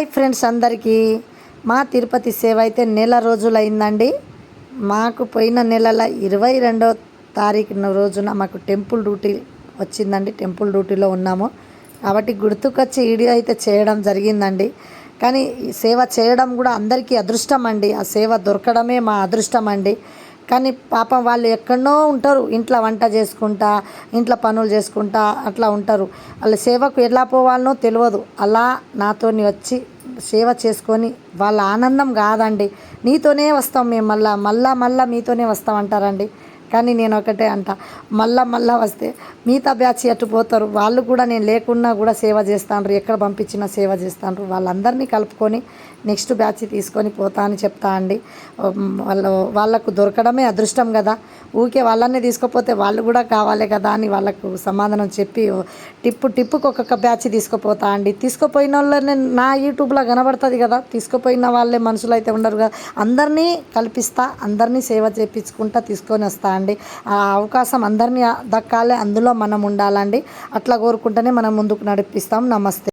Hi friends అందరికీ. మా తిరుపతి సేవ అయితే నెల రోజులైందండి. మాకు పోయిన నెలల ఇరవై రెండో తారీఖున రోజున మాకు టెంపుల్ డ్యూటీ వచ్చిందండి. టెంపుల్ డ్యూటీలో ఉన్నాము. కాబట్టి గుర్తుకొచ్చి వీడియో అయితే చేయడం జరిగిందండి. కానీ సేవ చేయడం కూడా అందరికీ అదృష్టం అండి. ఆ సేవ దొరకడమే మా అదృష్టం అండి. కానీ పాపం వాళ్ళు ఎక్కడో ఉంటారు. ఇంట్లో వంట చేసుకుంటా ఇంట్లో పనులు చేసుకుంటా అట్లా ఉంటారు. వాళ్ళ సేవకు ఎలా పోవాలనో తెలియదు. అలా నాతోని వచ్చి సేవ చేసుకొని వాళ్ళ ఆనందం కాదండి. నీతోనే వస్తాం మేము మళ్ళా మళ్ళా మళ్ళా మీతోనే వస్తాం అంటారండి. కానీ నేను ఒకటే అంట మళ్ళా మళ్ళా వస్తే మిగతా బ్యాచ్ ఎటు పోతారు? వాళ్ళు కూడా నేను లేకున్నా కూడా సేవ చేస్తాను ఎక్కడ పంపించినా సేవ చేస్తాను వాళ్ళందరినీ కలుపుకొని నెక్స్ట్ బ్యాచ్ తీసుకొని పోతా అని చెప్తా అండి. వాళ్ళు వాళ్ళకు దొరకడమే అదృష్టం కదా. ఊకే వాళ్ళనే తీసుకుపోతే వాళ్ళు కూడా కావాలి కదా అని వాళ్ళకు సమాధానం చెప్పి టిప్పు టిప్పుకు ఒక్కొక్క బ్యాచ్ తీసుకుపోతా అండి. తీసుకుపోయిన వాళ్ళనే నా యూట్యూబ్లో కనబడుతుంది కదా. తీసుకుపోయిన వాళ్ళే మనుషులు అయితే ఉండరు కదా అందరినీ కల్పిస్తా అందరినీ సేవ చేయించుకుంటా తీసుకొని వస్తా ఉండాలండి ఆ అవకాశం అందరినీ దక్కాలి అందులో మనం ఉండాలండి. అట్లా కోరుకుంటేనే మనం ముందుకు నడిపిస్తాం. నమస్తే.